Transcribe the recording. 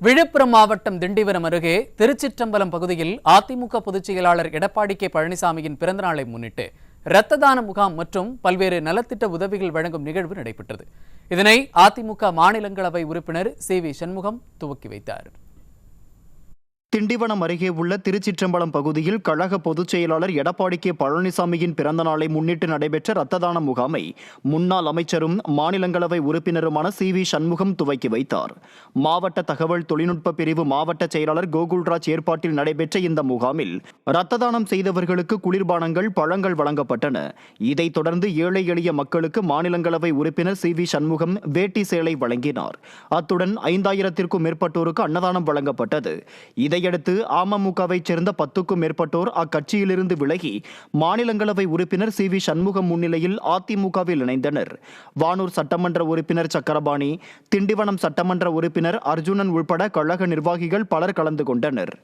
விழுப்புரம் மாவட்டம் திண்டிவனம் அருகே திருச்சிற்றம்பலம் பகுதியில் அதிமுக பொதுச் செயலாளர் எடப்பாடி கே பழனிசாமியின் பிறந்தநாளை முன்னிட்டு இரத்த தான முகாம் மற்றும் பல்வேறு நலத்திட்ட உதவிகள் வழங்கும் நிகழ்வு நடைபெற்றது. இதனை அதிமுக மாநிலங்களவை உறுப்பினர் சி வி சண்முகம் துவக்கி வைத்தார். திண்டிவனம் அருகே உள்ள திருச்சிற்றம்பலம் பகுதியில் கழக பொதுச் செயலாளர் எடப்பாடி கே பழனிசாமியின் பிறந்த நாளை முன்னிட்டு நடைபெற்ற இரத்த தான முகாமை முன்னாள் அமைச்சரும் மாநிலங்களவை உறுப்பினருமான சி வி சண்முகம் துவக்கி வைத்தார். மாவட்ட தகவல் தொழில்நுட்ப பிரிவு மாவட்ட செயலாளர் கோகுல்ராஜ் ஏற்பாட்டில் நடைபெற்ற இந்த முகாமில் இரத்த தானம் செய்தவர்களுக்கு குளிர்பானங்கள் பழங்கள் வழங்கப்பட்டன. இதைத் தொடர்ந்து ஏழை எளிய மக்களுக்கு மாநிலங்களவை உறுப்பினர் சி வி சண்முகம் வேட்டி சேலை வழங்கினார். அத்துடன் ஐந்தாயிரத்திற்கும் மேற்பட்டோருக்கு அன்னதானம் வழங்கப்பட்டது. இதையடுத்து அமமுகவைச் சேர்ந்த பத்துக்கும் மேற்பட்டோர் அக்கட்சியிலிருந்து விலகி மாநிலங்களவை உறுப்பினர் சி வி சண்முகம் முன்னிலையில் அதிமுகவில் இணைந்தனர். வானூர் சட்டமன்ற உறுப்பினர் சக்கரபாணி திண்டிவனம் சட்டமன்ற உறுப்பினர் அர்ஜுனன் உள்பட கழக நிர்வாகிகள் பலர் கலந்து கொண்டனர்.